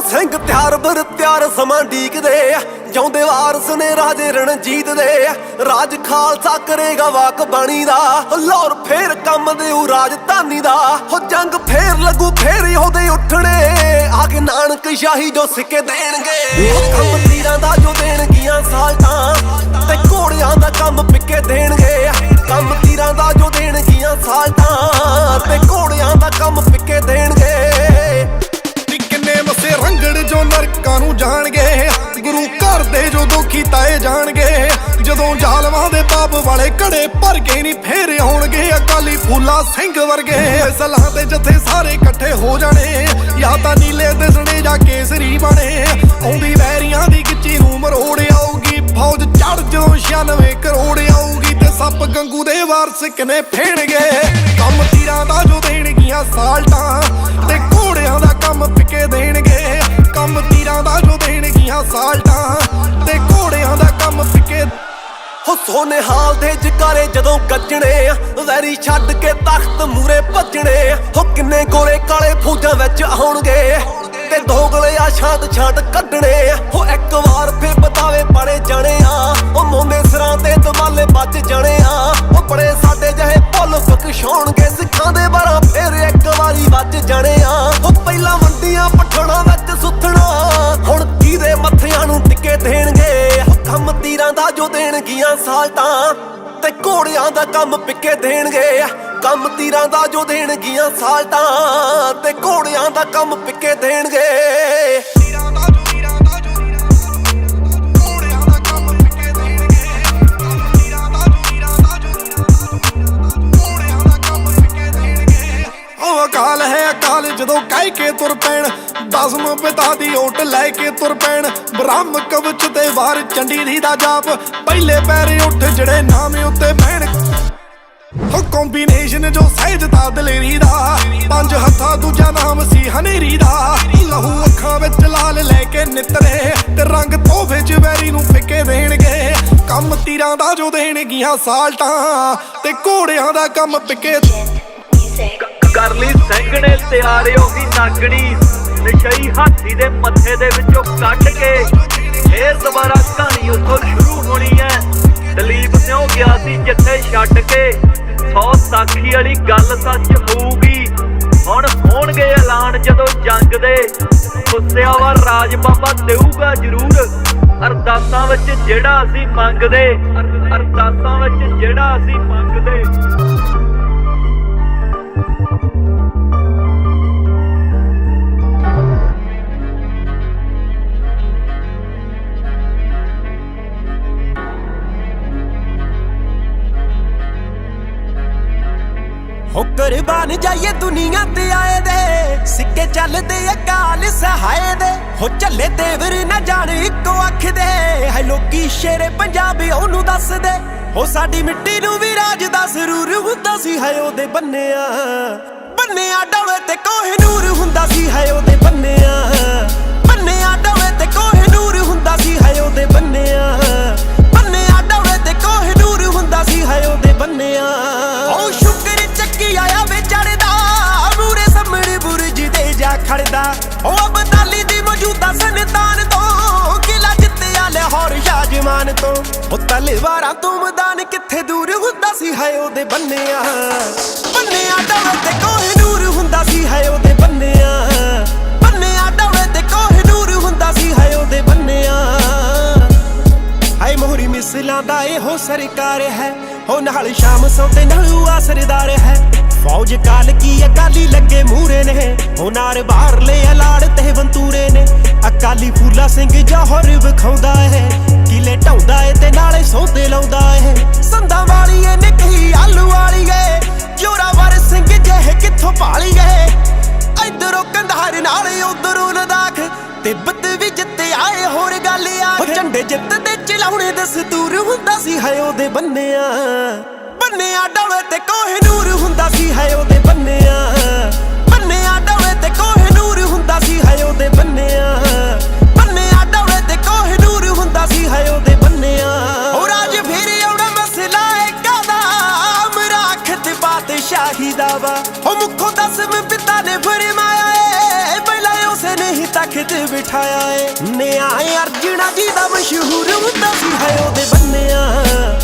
ਹੋ ਸਿੰਘ ਤਿਆਰ ਬਰ ਤਿਆਰ ਸਮਾਂ ਢੀਕਦੇ ਆ। ਵਾਰਸ ਨੇ ਰਾਜੇ ਰਣਜੀਤ ਦੇ ਰਾਜ ਖਾਲਸਾ ਕਰੇਗਾ ਵਾਕ ਬਾਣੀ ਦਾ। ਲਾਹੌਰ ਫੇਰ ਕੰਮ ਦੇਉ ਰਾਜਧਾਨੀ ਦਾ। ਹੋ ਜੰਗ ਫੇਰ ਲੱਗੂ ਫੇਰ ਉਹਦੇ ਉੱਠਣੇ। ਆ ਕੇ ਨਾਨਕ ਸ਼ਾਹੀ ਜੋ ਸਿੱਕੇ ਦੇਣਗੇ। ਉਹ ਕੰਮ ਤੀਰਾਂ ਦਾ ਜੋ ਦੇਣਗੀਆਂ ਸਾਲਟਾਂ ਤੇ ਘੋੜਿਆਂ ਦਾ ਕੰਮ ਪਿੱਕੇ ਦੇਣਗੇ। ਕੰਮ ਤੀਰਾਂ ਦਾ ਜੋ ਦੇਣਗੀਆਂ ਸਾਲਟਾਂ ਤੇ ਘੋੜਿਆਂ ਦਾ ਕੰਮ ਜਦੋਂ ਜ਼ਾਲਮਾਂ ਦੇ ਪਾਪ ਵਾਲੇ ਘੜੇ ਭਰ ਕੇ ਨਹੀਂ ਫੇਰ ਆਉਣਗੇ। ਅਕਾਲੀ ਫੂਲਾ ਸਿੰਘ ਵਰਗੇ ਸਲਾਹ ਤੇ ਜਥੇ ਸਾਰੇ ਇਕੱਠੇ ਹੋ ਜਾਣੇ। ਜਾਂ ਤਾਂ ਨੀਲੇ ਦਿਸਣੇ ਜਾਂ ਕੇਸਰੀ ਬਣੇ। ਆਉਂਦੀ ਵੈਰੀਆਂ ਦੀ ਗਿੱਚੀ ਨੂੰ ਮਰੋੜ ਆਊਗੀ। ਫੌਜ ਚੜ ਜੋ 96 ਕਰੋੜ ਆਊਗੀ ਤੇ ਸੱਪ ਗੰਗੂ ਦੇ ਵਾਰਸ ਕਿਨੇ ਫੇਣਗੇ। ਕੰਮ ਤੀਰਾਂ ਦਾ ਜੋ ਦੇਣਗੀਆਂ ਸਾਲਟਾਂ ਤੇ ਘੋੜਿਆਂ ਦਾ ਕੰਮ ਪਿੱਕੇ ਦੇਣਗੇ। ਕੰਮ ਤੀਰਾਂ ਦਾ ਜੋ ਦੇਣਗੀਆਂ ਸਾਲਟਾਂ ਹੋ ਸੋਨੇ ਹਾਲ ਦੇ ਜਕਾਰੇ ਜਦੋਂ ਗੱਜਣੇ ਆ, ਵੈਰੀ ਛੱਡ ਕੇ ਤਖਤ ਮੂਰੇ ਭੱਜਣੇ ਆ। ਹੋ ਕਿੰਨੇ ਗੋਰੇ ਕਾਲੇ ਫੌਜਾਂ ਵਿੱਚ ਆਉਣਗੇ ਤੇ ਦੋਗਲੇ ਆ ਛਾਂਟ ਛਾਂਟ ਕੱਢਣੇ ਆ। ਹੋ ਇੱਕ ਵਾਰ ਫੇਰ ਬਤਾਵੇ ਬੜੇ ਜਾਣੇ ਆ। ਉਹ ਮੋਨੇ ਸਿਰਾਂ ਤੇ ਦਮਾਲੇ ਵੱਜ ਜਾਣੇ ਆ। ਉਹ ਬੜੇ ਸਾਡੇ ਜਹੇ ਭੁੱਲ ਬਖਸ਼ਾਉਣਗੇ ਸਿੱਖਾਂ ਦੇ ਬਾਰਾਂ ਫੇਰ ਇੱਕ ਵਾਰੀ ਵੱਜ ਜਾਣੇ ਆ। ਉਹ ਪਹਿਲਾਂ ਮੰਡੀਆਂ ਦੇਣਗੀਆਂ ਸਾਲਟਾਂ ਤੇ ਘੋੜਿਆਂ ਦਾ ਕੰਮ ਪਿੱਕੇ ਦੇਣਗੇ। ਕੰਮ ਤੀਰਾਂ ਦਾ ਜੋ ਦੇਣਗੀਆਂ ਸਾਲਟਾਂ ਤੇ ਘੋੜਿਆਂ ਦਾ ਕੰਮ ਪਿੱਕੇ ਦੇਣਗੇ। ਤੀਰਾਂ ਦਾ ਜੋ ਤੀਰਾਂ ਦਾ ਜੋ ਘੋੜਿਆਂ ਦਾ ਕੰਮ ਪਿੱਕੇ ਦੇਣਗੇ। ਕੰਮ ਤੀਰਾਂ ਦਾ ਜੋ ਤੀਰਾਂ ਦਾ ਜੋ ਘੋੜਿਆਂ ਦਾ ਕੰਮ ਪਿੱਕੇ ਦੇਣਗੇ। ਉਹ ਅਕਾਲ ਹੈ ਅਕਾਲ ਜਦੋਂ ਕਹਿ ਕੇ ਤੁਰ ਪੈਣ। ਦਸਮ ਪਿਤਾ ਦੀ ਓਟ ਲੈ ਕੇ ਤੁਰ ਪੈਣ। ਬ੍ਰਹਮ ਕਵਚ ਤੇ ਵਾਰ ਚੰਡੀ ਦਾ ਜਾਪ। ਪਹਿਲੇ ਪੈਰੇ ਉੱਠ ਜਿਹੜੇ ਨਾਮ ਉੱਤੇ ਬਹਿਣ। ਹੋ ਕੰਬੀਨੇਸ਼ਨ ਜੋ ਸਹਿਜਤਾ ਦਲੇਰੀ ਦਾ। ਪੰਜ ਹੱਥਾਂ ਦੂਜਾ ਨਾਮ ਸੀ ਹਨੇਰੀ ਦਾ। ਲਹੂ ਅੱਖਾਂ ਵਿੱਚ ਲਾਲ ਲੈ ਕੇ ਨਿਤਰੇ ਤੇ ਰੰਗ ਤੋਹਫੇ ਚ ਵੈਰੀ ਨੂੰ ਫਿੱਕੇ ਦੇਣਗੇ ਕੰਮ ਤੀਰਾਂ ਦਾ ਜੋ ਦੇਣਗੀਆਂ ਸਾਲਟਾਂ ਤੇ ਘੋੜਿਆਂ ਦਾ ਕੰਮ ਪਿੱਕੇ ਕਰ ਲਈ ਸਿੰਘ ਤਿਆਰ ਉਹੀ ਨਾਗਣੀ ਨਸ਼ਈ ਹਾਥੀ ਦੇ ਮੱਥੇ ਦੇ ਵਿੱਚੋਂ ਕੱਢ ਕੇ ਫੇਰ ਦੁਬਾਰਾ ਕਹਾਣੀ ਉੱਥੋਂ ਸ਼ੁਰੂ ਹੋਣੀ ਹੈ ਦਲੀਪ ਸਿਉ ਗਿਆ ਸੀ ਜਿੱਥੇ ਛੱਡ ਕੇ, ਸੌ ਸਾਖੀ ਵਾਲੀ ਗੱਲ ਸੱਚ ਹੋਊਗੀ। ਹੁਣ ਹੋਣਗੇ ਐਲਾਨ ਜਦੋਂ ਜੰਗ ਦੇ। ਗੁੱਸਿਆ ਵਾ ਰਾਜ ਬਾਬਾ ਦੇਊਗਾ ਜ਼ਰੂਰ। ਅਰਦਾਸਾਂ ਵਿੱਚ ਜਿਹੜਾ ਅਸੀਂ ਮੰਗਦੇ, ਅਰਦਾਸਾਂ ਵਿੱਚ ਜਿਹੜਾ ਅਸੀਂ ਮੰਗਦੇ। ਹੋ ਕੁਰਬਾਨ ਜਾਈਏ ਦੁਨੀਆ ਤੇ ਆਏ ਦੇ। ਸਿੱਕੇ ਚੱਲਦੇ ਅਕਾਲ ਸਹਾਏ ਦੇ। ਹੋ ਚੱਲੇ ਦੇਵਰ ਨਾ ਜਾਣ ਇੱਕੋ ਅੱਖ ਦੇ। ਹੈ ਲੋਕੀ ਸ਼ੇਰੇ ਪੰਜਾਬ ਉਹਨੂੰ ਦੱਸਦੇ। ਹੋ ਸਾਡੀ ਮਿੱਟੀ ਨੂੰ ਵੀ ਰਾਜ ਦਾ ਸਰੂਰ ਹੁੰਦਾ ਸੀ। ਹੈ ਉਹਦੇ ਬੰਨਿਆ ਬੰਨਿਆ ਡੋਲੇ ਤੇ ਕੋਹ ਨੂਰ ਹੁੰਦਾ ਸੀ। ਹੈ ਉਹਦੇ ਉਹ ਤਲਵਾਰਾਂ ਤੋਂ ਮੈਦਾਨ ਕਿੱਥੇ ਦੂਰ ਹੁੰਦਾ ਸੀ? ਹੈ ਉਹਦੇ ਬੰਨਿਆ। ਬੰਨਿਆ ਡਵੇ ਤੇ ਕੋਹ ਨੂਰ ਹੁੰਦਾ ਸੀ। ਹੈ ਉਹਦੇ ਬੰਨਿਆ। ਬੰਨਿਆ ਡਵੇ ਤੇ ਕੋਹ ਨੂਰ ਹੁੰਦਾ ਸੀ। ਹੈ ਉਹਦੇ ਬੰਨਿਆ। ਹਾਏ ਮੋਹਰੀ ਮਿਸਲਾਂ ਦਾ ਇਹੋ ਸਰਕਾਰ ਹੈ। ਹੋ ਨਾਲ ਸ਼ਾਮ ਸੌਤੇ ਨਾਲ ਆਸਰਦਾਰ ਹੈ। ਫੌਜ ਕਾਲ ਕੀ ਅਕਾਲੀ ਲੱਗੇ ਮੂਰੇ ਨੇ। ਹੋ ਨਾਰ ਬਾਹਰ ਲੈ ਅਲਾੜ ਤੇ ਵੰਤੂਰੇ ਨੇ। ਅਕਾਲੀ ਫੂਲਾ ਸਿੰਘ ਜੋਹਰ ਵਿਖਾਉਂਦਾ ਹੈ। ਕਿਲੇ ਢਾਉਂਦਾ ਏ ਤੇ ਨਾਲੇ ਸੌਦੇ ਲਾਉਂਦਾ ਏ। ਸੰਦਾਂ ਵਾਲੀ ਏ ਨਿੱਕੀ ਆਲੂ ਵਾਲੀ ਏ ਜੋਰਾਵਰ ਸਿੰਘ ਜਿਹੇ ਕਿੱਥੋਂ ਭਾਲੀ ਏ ਇਧਰੋਂ ਕੰਧਾਰ ਨਾਲ ਉਧਰੋਂ ਲਦਾਖ ਤੇ ਬੱਦ ਵੀ ਜਿੱਤੇ ਆਏ ਹੋਰ ਗੱਲ ਆ ਝੰਡੇ ਜਿੱਤ ਦੇ ਚਲਾਉਣੇ ਦਸਤੂਰ ਹੁੰਦਾ ਸੀ ਹੈ ਉਹਦੇ ਬੰਨਿਆ। ਬੰਨਿਆ ਡੋਲੇ ਤੇ ਕੋਹੇ ਨੂਰ ਹੁੰਦਾ ਸੀ ਹੈ ਉਹਦੇ ਬੰਨਿਆ। ਬੰਨਿਆ ਡੋਲੇ ਤੇ ਕੋਹ ਨੂਰ ਹੁੰਦਾ ਸੀ ਹੈ ਉਹਦੇ ਬੰਨਿਆ। ਬਾਦਸ਼ਾਹੀ ਦਾ ਵਾ ਉਹ ਮੁੱਖੋਂ ਦਸਮ ਪਿਤਾ ਨੇ ਫਰਮਾਇਆ ਏ। ਪਹਿਲਾਂ ਉਸੇ ਵਾਲੇ ਨੇ ਹੀ ਤਖਤ ਬਿਠਾਇਆ ਏ। ਨਿਆਂ ਅਰਜਣਾ ਜੀ ਦਾ ਮਸ਼ਹੂਰ ਹੁੰਦਾ ਸੀ ਹੈ ਉਹਦੇ ਬੰਨਿਆ।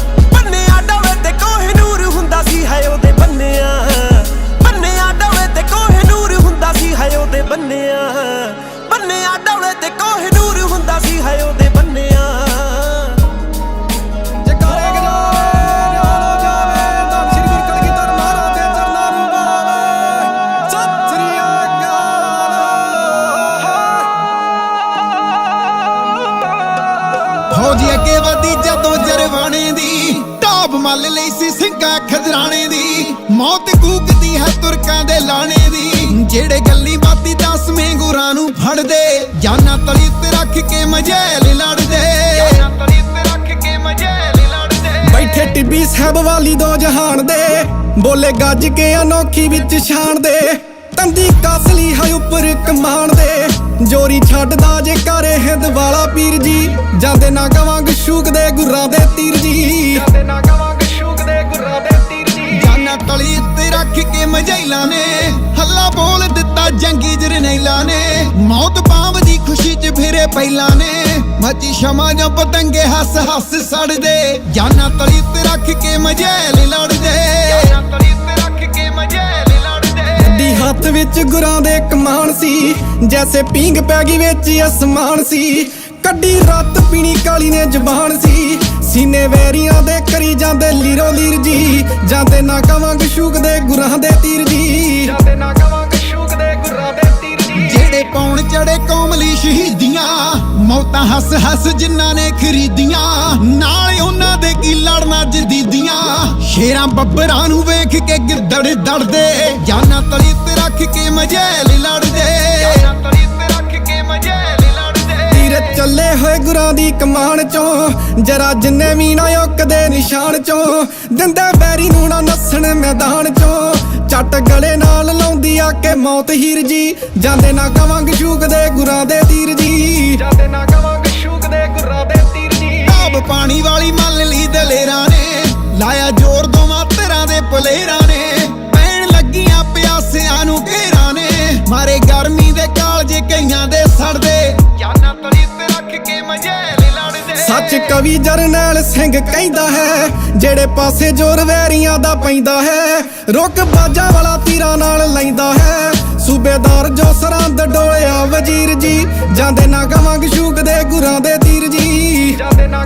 ਮੌਤ ਕੂਕਦੀ ਹੈ ਤੁਰਕਾਂ ਦੇ ਲਾਣੇ ਦੀ। ਜਿਹੜੇ ਗੱਲੀ ਬਾਤੀ ਦਸਵੇਂ ਗੁਰਾਂ ਨੂੰ ਫੜਦੇ ਜਾਨਾਂ ਤਲੀ ਤੇ ਰੱਖ ਕੇ ਮਜੈਲ ਲੜਦੇ। ਜਾਨਾਂ ਤਲੀ ਤੇ ਰੱਖ ਕੇ ਮਜੈਲ ਲੜਦੇ। ਬੈਠੇ ਟਿੱਬੀ ਸਾਹਿਬ ਵਾਲੀ ਦੋ ਜਹਾਨ ਦੇ ਬੋਲੇ ਗੱਜ ਕੇ ਅਨੋਖੀ ਵਿੱਚ ਸ਼ਾਨ ਦੇ। ਤੰਦੀ ਕਾਸਲੀ ਹੈ ਉੱਪਰ ਕਮਾਨ ਦੇ ਜੋਰੀ ਛੱਡਦਾ ਜੇ ਕਰੇ ਹਿੰਦ ਵਾਲਾ ਪੀਰ ਜੀ। ਜਾਂਦੇ ਨਾ ਗਵਾਂਗ ਸ਼ੂਕ ਦੇ ਗੁਰਾਂ ਦੇ ਤੀਰ ਜੀ। ਜਾਂਦੇ ਨਾ ਗਵਾਂਗ ਤਲੀ ਤੇ ਰੱਖ ਕੇ ਮਜੈਲਾ ਨੇ। ਹੱਲਾ ਬੋਲ ਦਿੱਤਾ ਜੰਗੀ ਜਰਨੈਲਾ ਨੇ। ਮੌਤ ਪਾਵ ਦੀ ਖੁਸ਼ੀ ਚ ਫਿਰੇ ਪਹਿਲਾਂ ਨੇ। ਮੱਚੀ ਸ਼ਮਾ ਜਾਂ ਪਤੰਗੇ ਹੱਸ ਹੱਸ ਸੜਦੇ। ਜਾਨਾਂ ਤਲੀ ਤੇ ਰੱਖ ਕੇ ਮਜੈਲ ਲੜਦੇ। ਜਾਨਾਂ ਤਲੀ ਤੇ ਰੱਖ ਕੇ ਮਜੈਲ ਲੜਦੇ। ਗੱਡੀ ਹੱਥ ਵਿੱਚ ਗੁਰਾਂ ਦੇ ਕਮਾਨ ਸੀ। ਜੈਸੇ ਪੀਂਗ ਪੈ ਗਈ ਵਿੱਚ ਅਸਮਾਨ ਸੀ। ਕੱਢੀ ਰਾਤ ਪੀਣੀ ਕਾਲੀ ਨੇ ਜ਼ਬਾਨ ਸੀ। ਸੀਨੇ ਵੈਰੀਆਂ ਦੇ ਕਰੀ ਜਾਂਦੇ ਲੀਰੋ ਲੀਰ ਜੀ। ਜਾਂਦੇ ਨਾ ਕਵਾਂਗ ਸ਼ੂਕ ਦੇ ਗੁਰਾਂ ਦੇ ਤੀਰ ਜੀ। ਜਾਂਦੇ ਨਾ ਕਵਾਂਗ ਸ਼ੂਕ ਦੇ ਗੁਰਾਂ ਦੇ ਤੀਰ ਜੀ। ਜਿਹੜੇ ਪੌਣ ਚੜੇ ਕੌਮ ਲਈ ਸ਼ਹੀਦੀਆਂ ਮੌਤਾਂ ਹੱਸ ਹੱਸ ਜਿਨ੍ਹਾਂ ਨੇ ਖਰੀਦੀਆਂ ਨਾਲ ਉਹਨਾਂ ਦੇ ਕੀ ਲੜਨਾ ਜਦੀਦੀਆਂ ਸ਼ੇਰਾਂ ਬੱਬਰਾਂ ਨੂੰ ਵੇਖ ਕੇ ਗਿੱਦੜ ਦੜਦੇ ਜਾਨਾਂ ਤਲੀ ਤੇ ਰੱਖ ਕੇ ਮਜੈਲ ਲੜਦੇ। ਚੱਲੇ ਹੋਏ ਗੁਰਾਂ ਦੀ ਕਮਾਨ ਚੋਂ ਜਰਾ ਜਿੰਨੇ ਵੀ ਨਾ ਦੇ ਨਿਸ਼ਾਨ ਚੋਂ ਦਿੰਦੇ ਬੈਰੀ ਨੂੰ ਨਾ ਨੱਸਣ ਮੈਦਾਨ ਚੋਂ। ਚੱਟ ਗਲੇ ਨਾਲ ਲਾਉਂਦੀ ਆ ਕੇ ਮੌਤ ਹੀਰ ਜੀ ਜਾਂਦੇ ਨਾ ਕਵਾਂਗ ਸ਼ੂਕ ਦੇ ਗੁਰਾਂ ਦੇ ਤੀਰ ਜੀ। ਜਾਂਦੇ ਨਾ ਕਵਾਂਗ ਸ਼ੂਕ ਦੇ ਗੁਰਾਂ ਦੇ ਤੀਰ ਜੀ। ਢਾਬ ਪਾਣੀ ਵਾਲੀ ਮੰਨ ਲਈ ਦਲੇਰਾਂ ਨੇ ਲਾਇਆ ਜ਼ੋਰ ਦੋਵਾਂ ਤਰ੍ਹਾਂ ਦੇ ਪਲੇਰਾਂ ਨੇ। ਪੈਣ ਲੱਗੀਆਂ ਪਿਆਸਿਆਂ ਨੂੰ ਘੇਰਾਂ ਨੇ ਮਾਰੇ ਗਰਮੀ ਦੇ ਕਾਲਜੇ ਕਈਆਂ ਦੇ ਸੜਦੇ ਸੱਚ ਕਵੀ ਜਰਨੈਲ ਸਿੰਘ ਕਹਿੰਦਾ ਹੈ ਜਿਹੜੇ ਪਾਸੇ ਜੋਰ ਵੈਰੀਆਂ ਦਾ ਪੈਂਦਾ ਹੈ ਰੁਕ ਬਾਜਾਂ ਵਾਲਾ ਤੀਰਾਂ ਨਾਲ ਲੈਂਦਾ ਹੈ। ਸੂਬੇਦਾਰ ਜੋ ਸਰੰਦ ਡੋਲਿਆ ਵਜ਼ੀਰ ਜੀ ਜਾਂਦੇ ਨਾ ਕਵਾਂਗ ਸ਼ੂਕ ਦੇ ਗੁਰਾਂ ਦੇ ਤੀਰ ਜੀ। ਜਾਂਦੇ ਨਾ